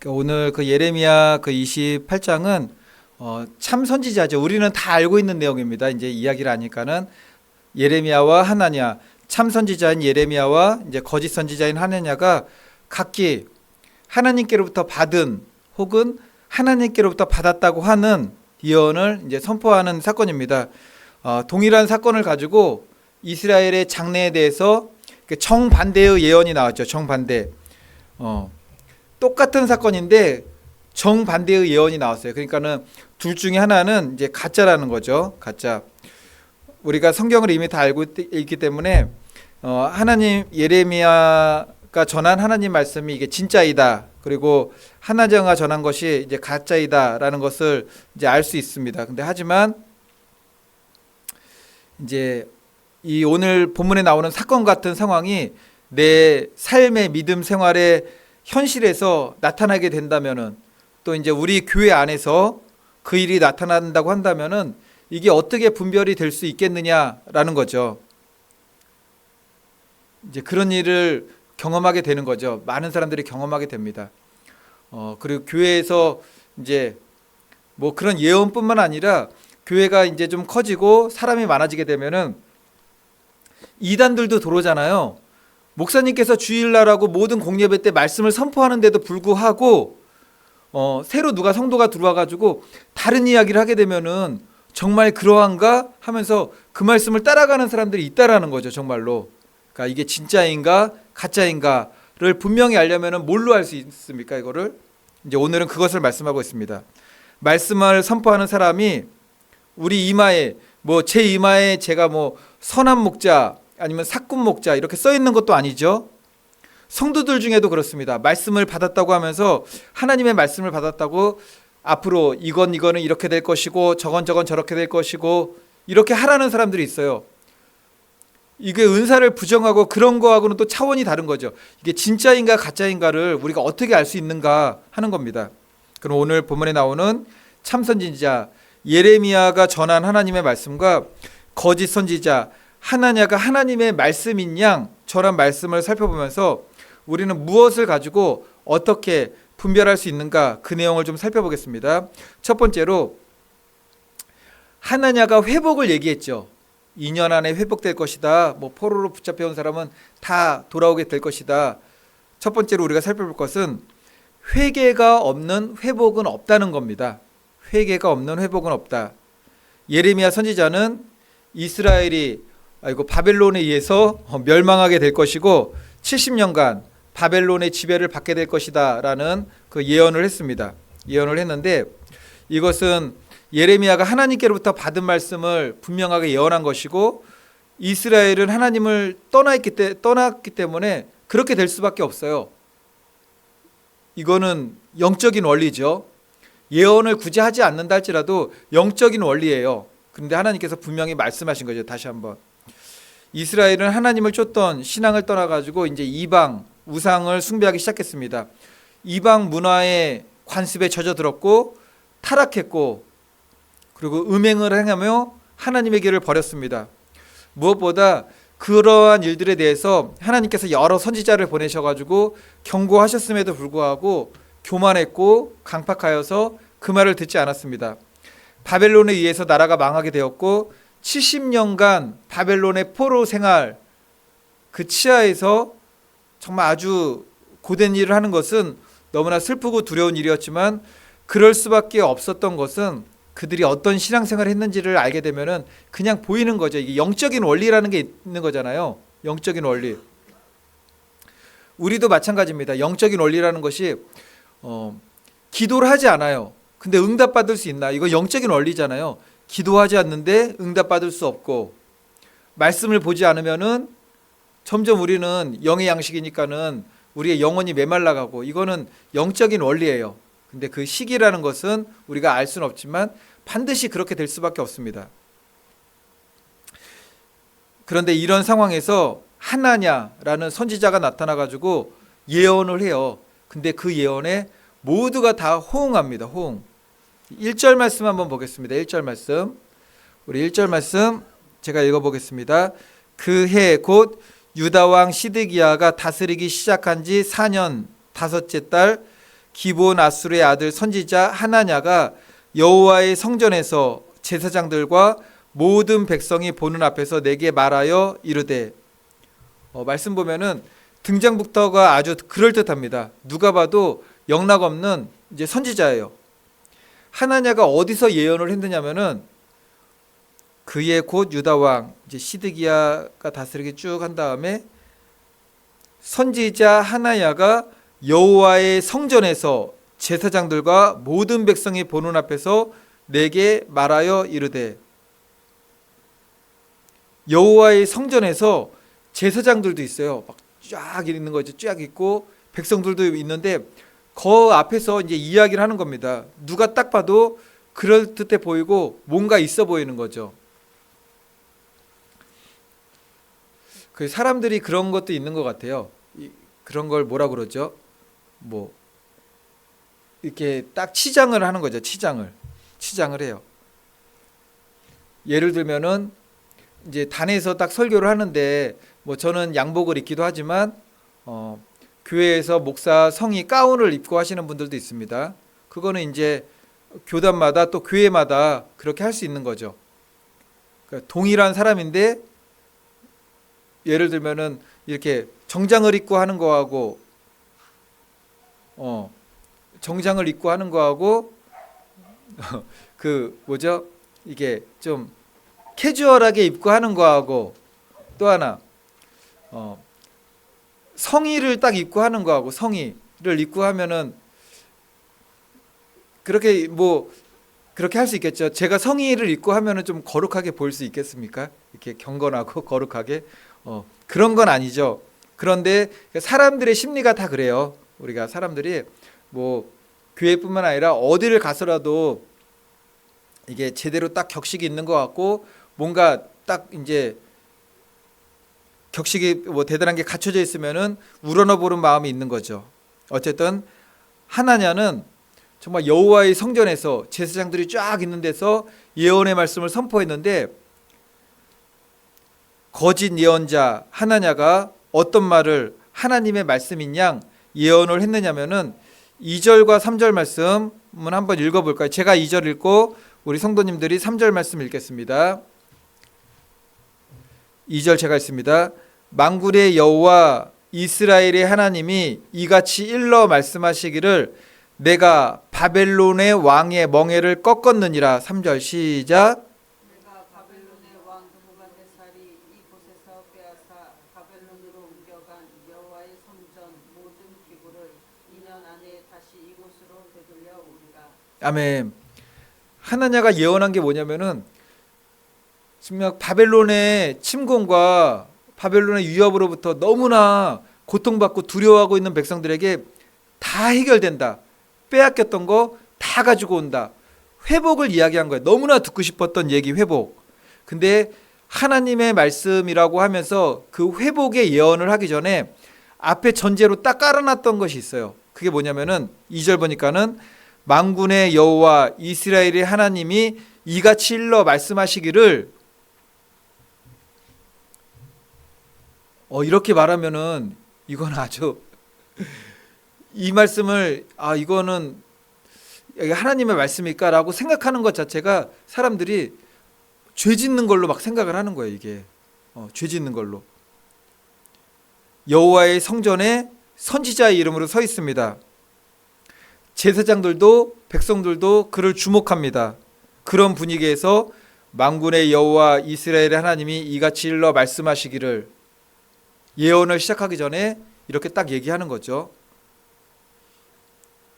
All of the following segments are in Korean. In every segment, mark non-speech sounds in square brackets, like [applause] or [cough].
그러니까 오늘 그 예레미야 그 28장은 어, 참 선지자죠. 우리는 다 알고 있는 내용입니다. 이제 이야기를 하니까는 예레미야와 하나냐, 참 선지자인 예레미야와 이제 거짓 선지자인 하나냐가 각기 하나님께로부터 받은 혹은 하나님께로부터 받았다고 하는 예언을 이제 선포하는 사건입니다. 어, 동일한 사건을 가지고 이스라엘의 장래에 대해서 그 정반대의 예언이 나왔죠. 정반대. 어, 똑같은 사건인데 정반대의 예언이 나왔어요. 그러니까는 둘 중에 하나는 이제 가짜라는 거죠. 가짜. 우리가 성경을 이미 다 알고 있- 있기 때문에 어, 하나님 예레미야가 전한 하나님 말씀이 이게 진짜이다. 그리고 하나정가 전한 것이 이제 가짜이다라는 것을 이제 알 수 있습니다. 근데 하지만 이제 이 오늘 본문에 나오는 사건 같은 상황이 내 삶의 믿음 생활의 현실에서 나타나게 된다면은 또 이제 우리 교회 안에서 그 일이 나타난다고 한다면은 이게 어떻게 분별이 될 수 있겠느냐라는 거죠. 이제 그런 일을 경험하게 되는 거죠. 많은 사람들이 경험하게 됩니다. 어, 그리고 교회에서 이제 뭐 그런 예언뿐만 아니라 교회가 이제 좀 커지고 사람이 많아지게 되면은 이단들도 들어오잖아요. 목사님께서 주일날하고 모든 공예배 때 말씀을 선포하는데도 불구하고 어, 새로 누가 성도가 들어와 가지고 다른 이야기를 하게 되면은 정말 그러한가 하면서 그 말씀을 따라가는 사람들이 있다라는 거죠, 정말로. 그러니까 이게 진짜인가 가짜인가를 분명히 알려면은 뭘로 알 수 있습니까, 이거를? 이제 오늘은 그것을 말씀하고 있습니다. 말씀을 선포하는 사람이 우리 이마에 뭐 제 이마에 제가 뭐 선한 목자 아니면 사꾼 목자 이렇게 써 있는 것도 아니죠. 성도들 중에도 그렇습니다. 말씀을 받았다고 하면서 하나님의 말씀을 받았다고 앞으로 이건 이거는 이렇게 될 것이고 저건 저건 저렇게 될 것이고 이렇게 하라는 사람들이 있어요. 이게 은사를 부정하고 그런 거하고는 또 차원이 다른 거죠. 이게 진짜인가 가짜인가를 우리가 어떻게 알 수 있는가 하는 겁니다. 그럼 오늘 본문에 나오는 참 선지자 예레미야가 전한 하나님의 말씀과 거짓 선지자 하나냐가 하나님의 말씀인 양 전한 말씀을 살펴보면서 우리는 무엇을 가지고 어떻게 분별할 수 있는가 그 내용을 좀 살펴보겠습니다. 첫 번째로 하나냐가 회복을 얘기했죠. 2년 안에 회복될 것이다. 뭐 포로로 붙잡혀 온 사람은 다 돌아오게 될 것이다. 첫 번째로 우리가 살펴볼 것은 회개가 없는 회복은 없다는 겁니다. 회개가 없는 회복은 없다. 예레미야 선지자는 이스라엘이 아 이고 바벨론에 의해서 멸망하게 될 것이고 70년간 바벨론의 지배를 받게 될 것이다라는 그 예언을 했습니다. 예언을 했는데 이것은 예레미야가 하나님께로부터 받은 말씀을 분명하게 예언한 것이고 이스라엘은 하나님을 떠나 있기 때 떠났기 때문에 그렇게 될 수밖에 없어요. 이거는 영적인 원리죠. 예언을 굳이 하지 않는다 할지라도 영적인 원리예요. 그런데 하나님께서 분명히 말씀하신 거죠. 다시 한번. 이스라엘은 하나님을 쫓던 신앙을 떠나 가지고 이제 이방 우상을 숭배하기 시작했습니다. 이방 문화의 관습에 젖어들었고 타락했고 그리고 음행을 행하며 하나님의 길을 버렸습니다. 무엇보다 그러한 일들에 대해서 하나님께서 여러 선지자를 보내셔 가지고 경고하셨음에도 불구하고 교만했고 강팍하여서 그 말을 듣지 않았습니다. 바벨론에 의해서 나라가 망하게 되었고 70년간 바벨론의 포로 생활 그 치하에서 정말 아주 고된 일을 하는 것은 너무나 슬프고 두려운 일이었지만 그럴 수밖에 없었던 것은 그들이 어떤 신앙생활을 했는지를 알게 되면은 그냥 보이는 거죠. 이게 영적인 원리라는 게 있는 거잖아요. 영적인 원리. 우리도 마찬가지입니다. 영적인 원리라는 것이 어, 기도를 하지 않아요. 근데 응답 받을 수 있나? 이거 영적인 원리잖아요. 기도하지 않는데 응답 받을 수 없고 말씀을 보지 않으면은 점점 우리는 영의 양식이니까는 우리의 영혼이 메말라가고 이거는 영적인 원리예요. 근데 그 시기라는 것은 우리가 알 수는 없지만 반드시 그렇게 될 수밖에 없습니다. 그런데 이런 상황에서 하나냐라는 선지자가 나타나 가지고 예언을 해요. 근데 그 예언에 모두가 다 호응합니다. 호응. 1절 말씀 한번 보겠습니다. 1절 말씀. 우리 1절 말씀 제가 읽어 보겠습니다. 그 해 곧 유다 왕 시드기야가 다스리기 시작한 지 4년 다섯째 달 기본 아수르의 아들 선지자 하나냐가 여호와의 성전에서 제사장들과 모든 백성이 보는 앞에서 내게 말하여 이르되 어, 말씀 보면은 등장부터가 아주 그럴 듯합니다. 누가 봐도 영락 없는 이제 선지자예요. 하나냐가 어디서 예언을 했느냐면은 그의 곧 유다 왕 이제 시드기야가 다스리기 쭉 한 다음에 선지자 하나야가 여호와의 성전에서 제사장들과 모든 백성이 보는 앞에서 내게 말하여 이르되 여호와의 성전에서 제사장들도 있어요. 막 쫙 있는 거죠. 쫙 있고 백성들도 있는데 그 앞에서 이제 이야기를 하는 겁니다. 누가 딱 봐도 그럴 듯해 보이고 뭔가 있어 보이는 거죠. 그 사람들이 그런 것도 있는 것 같아요. 이, 그런 걸 뭐라 그러죠? 뭐 이렇게 딱 치장을 하는 거죠. 치장을 치장을 해요. 예를 들면은 이제 단에서 딱 설교를 하는데 뭐 저는 양복을 입기도 하지만 어, 교회에서 목사 성이 가운을 입고 하시는 분들도 있습니다. 그거는 이제 교단마다 또 교회마다 그렇게 할 수 있는 거죠. 그러니까 동일한 사람인데 예를 들면은 이렇게 정장을 입고 하는 거하고 어 정장을 입고 하는 거하고 [laughs] 그 뭐죠 이게 좀 캐주얼하게 입고 하는 거하고 또 하나 어 성의를 딱 입고 하는 거하고 성의를 입고 하면은 그렇게 뭐 그렇게 할 수 있겠죠. 제가 성의를 입고 하면은 좀 거룩하게 보일 수 있겠습니까? 이렇게 경건하고 [laughs] 거룩하게 어, 그런 건 아니죠. 그런데 사람들의 심리가 다 그래요. 우리가 사람들이 뭐 교회뿐만 아니라 어디를 가서라도 이게 제대로 딱 격식이 있는 것 같고 뭔가 딱 이제 격식이 뭐 대단한 게 갖춰져 있으면은 우러러 보는 마음이 있는 거죠. 어쨌든 하나냐는 정말 여호와의 성전에서 제사장들이 쫙 있는 데서 예언의 말씀을 선포했는데 거짓 예언자 하나냐가 어떤 말을 하나님의 말씀인 양 예언을 했느냐면은 2절과 3절 말씀은 한번 읽어 볼까요? 제가 2절 읽고 우리 성도님들이 3절 말씀 읽겠습니다. 2절 제가 읽습니다. 만군의 여호와 이스라엘의 하나님이 이같이 일러 말씀하시기를 내가 바벨론의 왕의 멍에를 꺾었느니라. 3절 시작. 내가 바벨론의 왕 느부갓네살이 이곳에서 빼앗아 바벨론으로 옮겨간 여호와의 성전 모든 기구를 2년 안에 다시 이곳으로 되돌려 오리라. 아멘. 하나냐가 예언한 게 뭐냐면은 지금 바벨론의 침공과 바벨론의 위협으로부터 너무나 고통받고 두려워하고 있는 백성들에게 다 해결된다. 빼앗겼던 거 다 가지고 온다. 회복을 이야기한 거예요. 너무나 듣고 싶었던 얘기 회복. 근데 하나님의 말씀이라고 하면서 그 회복의 예언을 하기 전에 앞에 전제로 딱 깔아놨던 것이 있어요. 그게 뭐냐면은 2절 보니까는 만군의 여호와 이스라엘의 하나님이 이같이 일러 말씀하시기를 어 이렇게 말하면은 이건 아주 이 말씀을 아 이거는 하나님의 말씀일까라고 생각하는 것 자체가 사람들이 죄 짓는 걸로 막 생각을 하는 거예요 이게 어, 죄 짓는 걸로 여호와의 성전에 선지자의 이름으로 서 있습니다. 제사장들도 백성들도 그를 주목합니다. 그런 분위기에서 만군의 여호와 이스라엘의 하나님이 이같이 일러 말씀하시기를 예언을 시작하기 전에 이렇게 딱 얘기하는 거죠.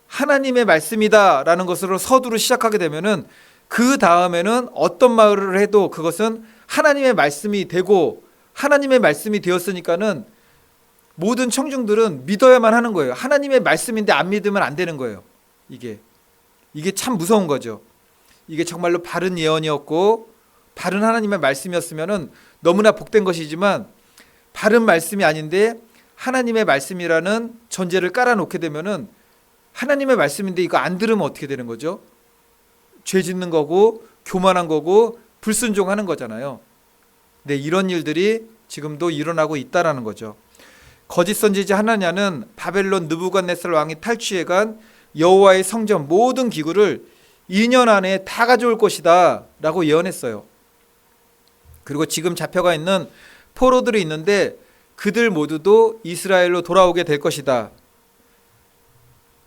하나님의 말씀이다라는 것으로 서두로 시작하게 되면은 그 다음에는 어떤 말을 해도 그것은 하나님의 말씀이 되고 하나님의 말씀이 되었으니까는 모든 청중들은 믿어야만 하는 거예요. 하나님의 말씀인데 안 믿으면 안 되는 거예요. 이게 이게 참 무서운 거죠. 이게 정말로 바른 예언이었고 바른 하나님의 말씀이었으면은 너무나 복된 것이지만 바른 말씀이 아닌데 하나님의 말씀이라는 전제를 깔아놓게 되면은 하나님의 말씀인데 이거 안 들으면 어떻게 되는 거죠? 죄 짓는 거고 교만한 거고 불순종하는 거잖아요. 네, 이런 일들이 지금도 일어나고 있다라는 거죠. 거짓 선지자 하나냐는 바벨론 느부갓네살 왕이 탈취해 간 여호와의 성전 모든 기구를 2년 안에 다 가져올 것이다라고 예언했어요. 그리고 지금 잡혀가 있는 포로들이 있는데 그들 모두도 이스라엘로 돌아오게 될 것이다.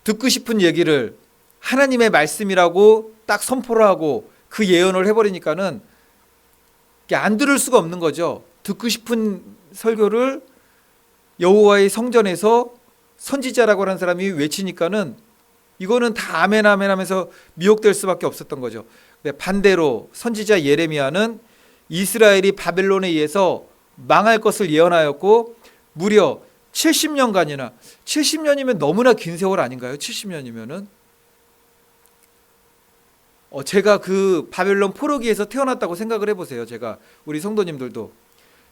듣고 싶은 얘기를 하나님의 말씀이라고 딱 선포를 하고 그 예언을 해버리니까는 안 들을 수가 없는 거죠. 듣고 싶은 설교를 여호와의 성전에서 선지자라고 하는 사람이 외치니까는 이거는 다 아멘 아멘 하면서 미혹될 수밖에 없었던 거죠. 반대로 선지자 예레미야는 이스라엘이 바벨론에 의해서 망할 것을 예언하였고 무려 70년간이나 70년이면 너무나 긴 세월 아닌가요? 70년이면은 어, 제가 그 바벨론 포로기에서 태어났다고 생각을 해보세요. 제가 우리 성도님들도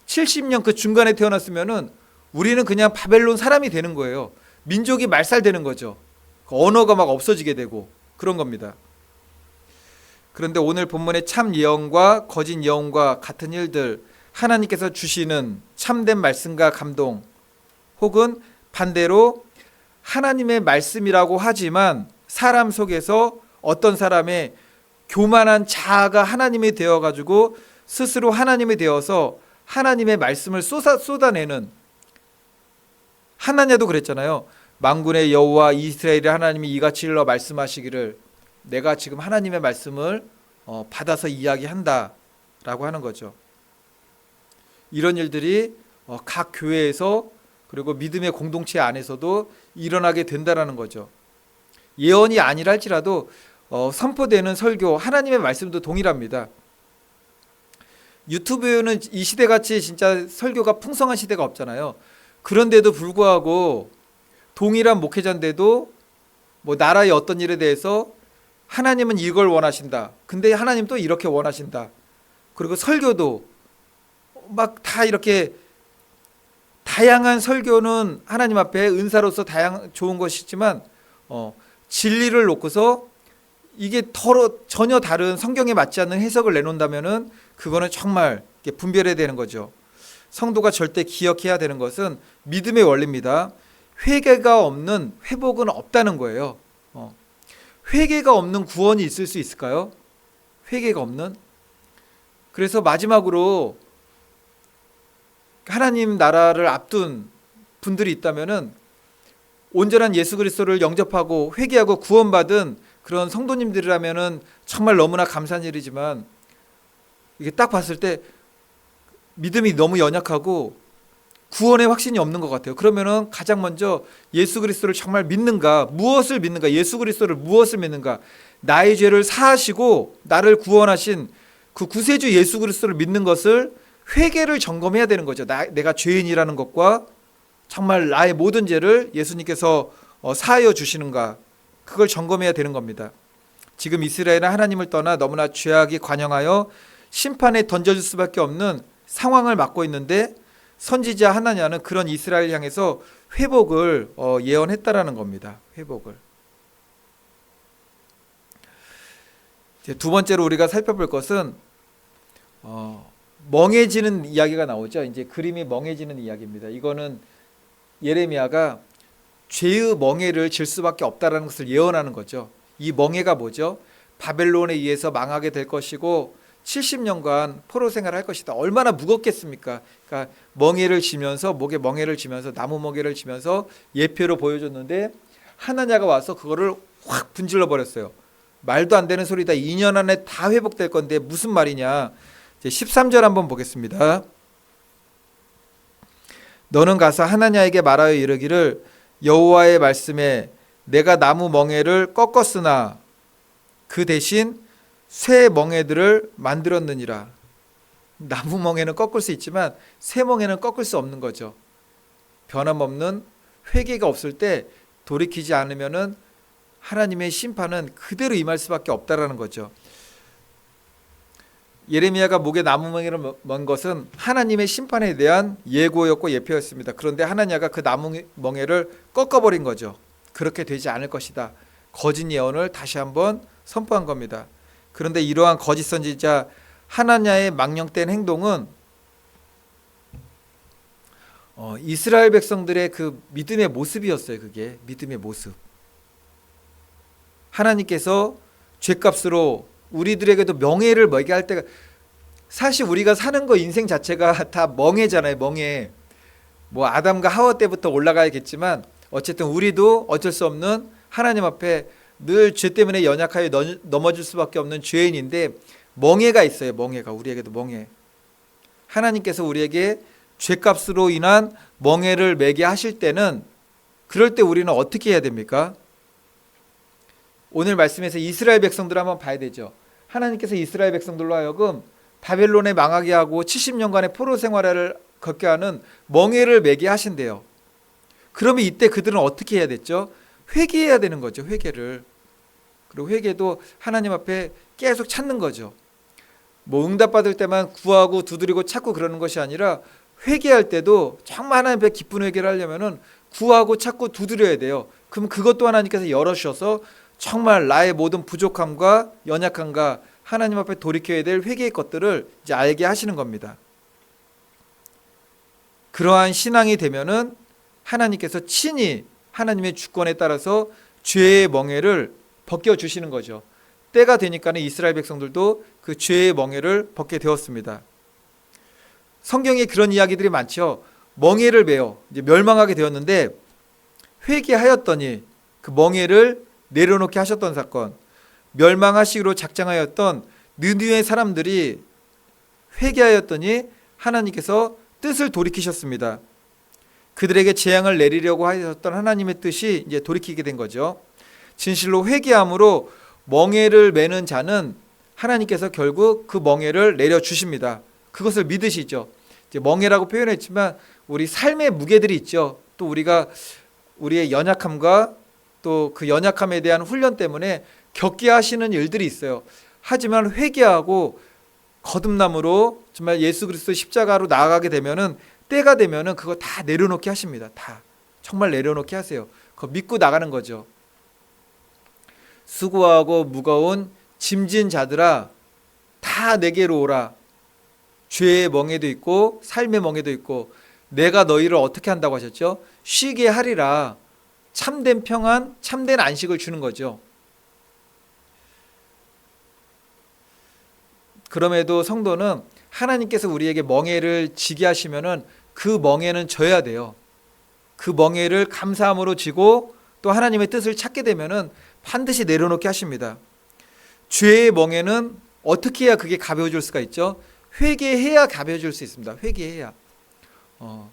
70년 그 중간에 태어났으면은 우리는 그냥 바벨론 사람이 되는 거예요. 민족이 말살되는 거죠. 그 언어가 막 없어지게 되고 그런 겁니다. 그런데 오늘 본문의 참 예언과 거짓 예언과 같은 일들 하나님께서 주시는 참된 말씀과 감동 혹은 반대로 하나님의 말씀이라고 하지만 사람 속에서 어떤 사람의 교만한 자아가 하나님이 되어 가지고 스스로 하나님이 되어서 하나님의 말씀을 쏟아, 쏟아내는 하나냐도 그랬잖아요. 만군의 여호와 이스라엘의 하나님이 이같이 일러 말씀하시기를 내가 지금 하나님의 말씀을 어, 받아서 이야기한다라고 하는 거죠. 이런 일들이 어, 각 교회에서 그리고 믿음의 공동체 안에서도 일어나게 된다라는 거죠. 예언이 아니라 할지라도 어, 선포되는 설교 하나님의 말씀도 동일합니다. 유튜브에는 이 시대 같이 진짜 설교가 풍성한 시대가 없잖아요. 그런데도 불구하고 동일한 목회자인데도 뭐 나라의 어떤 일에 대해서 하나님은 이걸 원하신다. 근데 하나님 또 이렇게 원하신다. 그리고 설교도 막 다 이렇게 다양한 설교는 하나님 앞에 은사로서 다양 좋은 것이지만 어, 진리를 놓고서 이게 더러 전혀 다른 성경에 맞지 않는 해석을 내놓는다면은 그거는 정말 분별해야 되는 거죠. 성도가 절대 기억해야 되는 것은 믿음의 원리입니다. 회개가 없는 회복은 없다는 거예요. 어. 회개가 없는 구원이 있을 수 있을까요? 회개가 없는? 그래서 마지막으로 하나님 나라를 앞둔 분들이 있다면은 온전한 예수 그리스도를 영접하고 회개하고 구원받은 그런 성도님들이라면은 정말 너무나 감사한 일이지만 이게 딱 봤을 때 믿음이 너무 연약하고 구원의 확신이 없는 것 같아요. 그러면은 가장 먼저 예수 그리스도를 정말 믿는가? 무엇을 믿는가? 예수 그리스도를 무엇을 믿는가? 나의 죄를 사하시고 나를 구원하신 그 구세주 예수 그리스도를 믿는 것을 회개를 점검해야 되는 거죠. 나, 내가 죄인이라는 것과 정말 나의 모든 죄를 예수님께서 어, 사하여 주시는가? 그걸 점검해야 되는 겁니다. 지금 이스라엘은 하나님을 떠나 너무나 죄악이 관영하여 심판에 던져질 수밖에 없는 상황을 맞고 있는데 선지자 하나냐는 그런 이스라엘 향해서 회복을 어, 예언했다라는 겁니다. 회복을. 두 번째로 우리가 살펴볼 것은 어, 멍해지는 이야기가 나오죠. 이제 그림이 멍해지는 이야기입니다. 이거는 예레미야가 죄의 멍해를 질 수밖에 없다라는 것을 예언하는 거죠. 이 멍해가 뭐죠? 바벨론에 의해서 망하게 될 것이고 70년간 포로 생활을 할 것이다. 얼마나 무겁겠습니까? 그러니까 멍해를 지면서 목에 멍해를 지면서 나무 멍해를 지면서 예표로 보여줬는데 하나냐가 와서 그거를 확 분질러 버렸어요. 말도 안 되는 소리다. 2년 안에 다 회복될 건데 무슨 말이냐? 이제 13절 한번 보겠습니다. 너는 가서 하나냐에게 말하여 이르기를 여호와의 말씀에 내가 나무 멍에를 꺾었으나 그 대신 새 멍에들을 만들었느니라. 나무 멍에는 꺾을 수 있지만 새 멍에는 꺾을 수 없는 거죠. 변함없는 회개가 없을 때 돌이키지 않으면은 하나님의 심판은 그대로 임할 수밖에 없다라는 거죠. 예레미야가 목에 나무 멍에를 먼 것은 하나님의 심판에 대한 예고였고 예표였습니다. 그런데 하나냐가 그 나무 멍에를 꺾어버린 거죠. 그렇게 되지 않을 것이다. 거짓 예언을 다시 한번 선포한 겁니다. 그런데 이러한 거짓 선지자 하나냐의 망령된 행동은 어, 이스라엘 백성들의 그 믿음의 모습이었어요. 그게 믿음의 모습. 하나님께서 죄값으로 우리들에게도 명예를 먹게 할 때가 사실 우리가 사는 거 인생 자체가 다 멍해잖아요. 멍해. 뭐 아담과 하와 때부터 올라가야겠지만 어쨌든 우리도 어쩔 수 없는 하나님 앞에 늘 죄 때문에 연약하여 넘- 넘어질 수밖에 없는 죄인인데 멍해가 있어요. 멍해가 우리에게도 멍해. 하나님께서 우리에게 죄값으로 인한 멍해를 매게 하실 때는 그럴 때 우리는 어떻게 해야 됩니까? 오늘 말씀에서 이스라엘 백성들 한번 봐야 되죠. 하나님께서 이스라엘 백성들로 하여금 바벨론에 망하게 하고 70년간의 포로 생활을 걷게 하는 멍해를 매게 하신대요. 그러면 이때 그들은 어떻게 해야 됐죠? 회개해야 되는 거죠. 회개를. 그리고 회개도 하나님 앞에 계속 찾는 거죠. 뭐 응답 받을 때만 구하고 두드리고 찾고 그러는 것이 아니라 회개할 때도 정말 하나님 앞에 기쁜 회개를 하려면은 구하고 찾고 두드려야 돼요. 그럼 그것도 하나님께서 열어주셔서 정말 나의 모든 부족함과 연약함과 하나님 앞에 돌이켜야 될 회개의 것들을 이제 알게 하시는 겁니다. 그러한 신앙이 되면은 하나님께서 친히 하나님의 주권에 따라서 죄의 멍에를 벗겨 주시는 거죠. 때가 되니까는 이스라엘 백성들도 그 죄의 멍에를 벗게 되었습니다. 성경에 그런 이야기들이 많죠. 멍에를 베어 이제 멸망하게 되었는데 회개하였더니 그 멍에를 내려놓게 하셨던 사건, 멸망하시기로 작정하였던 느느의 사람들이 회개하였더니 하나님께서 뜻을 돌이키셨습니다. 그들에게 재앙을 내리려고 하셨던 하나님의 뜻이 이제 돌이키게 된 거죠. 진실로 회개함으로 멍에를 매는 자는 하나님께서 결국 그 멍에를 내려 주십니다. 그것을 믿으시죠. 이제 멍에라고 표현했지만 우리 삶의 무게들이 있죠. 또 우리가 우리의 연약함과 또 그 연약함에 대한 훈련 때문에 겪게 하시는 일들이 있어요. 하지만 회개하고 거듭남으로 정말 예수 그리스도 십자가로 나아가게 되면은 때가 되면은 그거 다 내려놓게 하십니다. 다 정말 내려놓게 하세요. 그거 믿고 나가는 거죠. 수고하고 무거운 짐진 자들아 다 내게로 오라. 죄의 멍에도 있고 삶의 멍에도 있고 내가 너희를 어떻게 한다고 하셨죠? 쉬게 하리라. 참된 평안, 참된 안식을 주는 거죠. 그럼에도 성도는 하나님께서 우리에게 멍에를 지게 하시면은 그 멍에는 져야 돼요. 그 멍에를 감사함으로 지고 또 하나님의 뜻을 찾게 되면은 반드시 내려놓게 하십니다. 죄의 멍에는 어떻게 해야 그게 가벼워질 수가 있죠? 회개해야 가벼워질 수 있습니다. 회개해야. 어,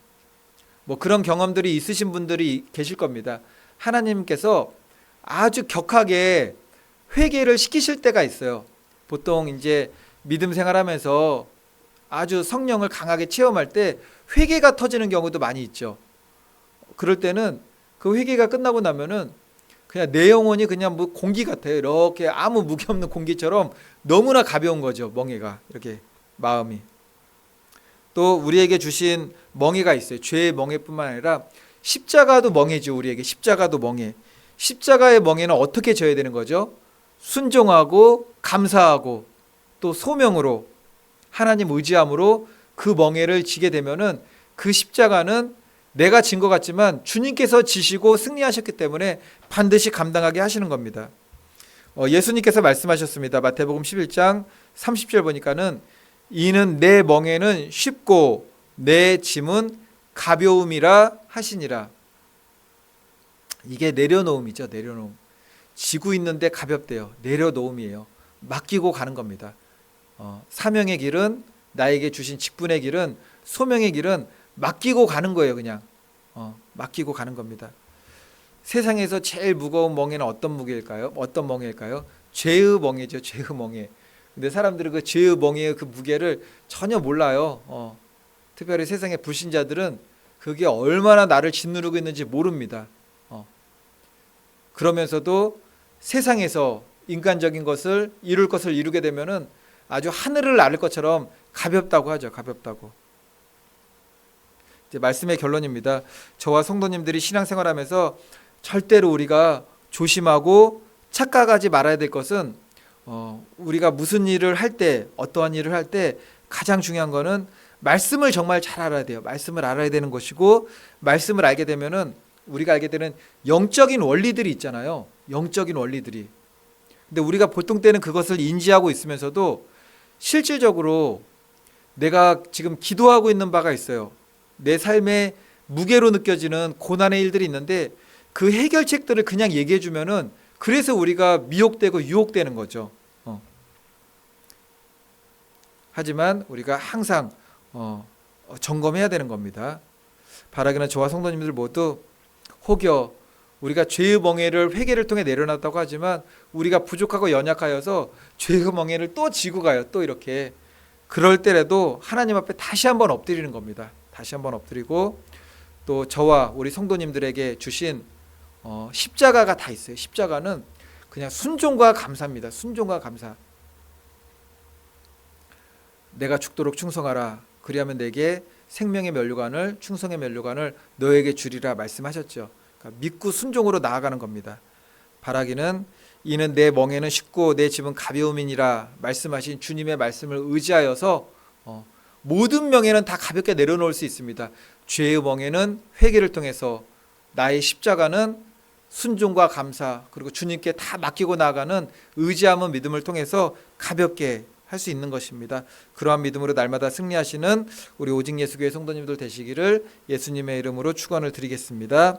뭐 그런 경험들이 있으신 분들이 계실 겁니다. 하나님께서 아주 격하게 회개를 시키실 때가 있어요. 보통 이제 믿음 생활하면서 아주 성령을 강하게 체험할 때 회개가 터지는 경우도 많이 있죠. 그럴 때는 그 회개가 끝나고 나면은 그냥 내 영혼이 그냥 뭐 공기 같아요. 이렇게 아무 무게 없는 공기처럼 너무나 가벼운 거죠. 멍해가 이렇게 마음이. 또 우리에게 주신 멍해가 있어요. 죄의 멍해뿐만 아니라 십자가도 멍해죠. 우리에게 십자가도 멍해. 십자가의 멍해는 어떻게 져야 되는 거죠? 순종하고 감사하고 또 소명으로 하나님 의지함으로 그 멍해를 지게 되면은 그 십자가는 내가 진 것 같지만 주님께서 지시고 승리하셨기 때문에 반드시 감당하게 하시는 겁니다. 어, 예수님께서 말씀하셨습니다. 마태복음 11장 30절 보니까는 이는 내 멍에는 쉽고 내 짐은 가벼움이라 하시니라. 이게 내려놓음이죠. 내려놓음. 지고 있는데 가볍대요. 내려놓음이에요. 맡기고 가는 겁니다. 어, 사명의 길은 나에게 주신 직분의 길은 소명의 길은 맡기고 가는 거예요. 그냥 어, 맡기고 가는 겁니다. 세상에서 제일 무거운 멍에는 어떤 무게일까요? 어떤 멍에일까요? 죄의 멍에죠. 죄의 멍에. 근데 사람들은 그 죄의 멍에의 그 무게를 전혀 몰라요. 어, 특별히 세상의 불신자들은 그게 얼마나 나를 짓누르고 있는지 모릅니다. 어. 그러면서도 세상에서 인간적인 것을 이룰 것을 이루게 되면은 아주 하늘을 나를 것처럼 가볍다고 하죠. 가볍다고. 이제 말씀의 결론입니다. 저와 성도님들이 신앙생활하면서 절대로 우리가 조심하고 착각하지 말아야 될 것은 어, 우리가 무슨 일을 할 때, 어떠한 일을 할 때 가장 중요한 거는 말씀을 정말 잘 알아야 돼요. 말씀을 알아야 되는 것이고 말씀을 알게 되면은 우리가 알게 되는 영적인 원리들이 있잖아요. 영적인 원리들이 근데 우리가 보통 때는 그것을 인지하고 있으면서도 실질적으로 내가 지금 기도하고 있는 바가 있어요. 내 삶에 무게로 느껴지는 고난의 일들이 있는데 그 해결책들을 그냥 얘기해 주면은 그래서 우리가 미혹되고 유혹되는 거죠. 어. 하지만 우리가 항상 어, 어, 점검해야 되는 겁니다. 바라기는 저와 성도님들 모두 혹여 우리가 죄의 멍에를 회개를 통해 내려놨다고 하지만 우리가 부족하고 연약하여서 죄의 멍에를 또 지고 가요. 또 이렇게 그럴 때라도 하나님 앞에 다시 한번 엎드리는 겁니다. 다시 한번 엎드리고 또 저와 우리 성도님들에게 주신 어, 십자가가 다 있어요. 십자가는 그냥 순종과 감사입니다. 순종과 감사. 내가 죽도록 충성하라. 그리하면 내게 생명의 면류관을 충성의 면류관을 너에게 주리라 말씀하셨죠. 그러니까 믿고 순종으로 나아가는 겁니다. 바라기는 이는 내 멍에는 쉽고 내 집은 가벼움이니라 말씀하신 주님의 말씀을 의지하여서 어, 모든 명예는 다 가볍게 내려놓을 수 있습니다. 죄의 멍에는 회개를 통해서 나의 십자가는 순종과 감사 그리고 주님께 다 맡기고 나아가는 의지함은 믿음을 통해서 가볍게 할 수 있는 것입니다. 그러한 믿음으로 날마다 승리하시는 우리 오직 예수교회 성도님들 되시기를 예수님의 이름으로 축원을 드리겠습니다.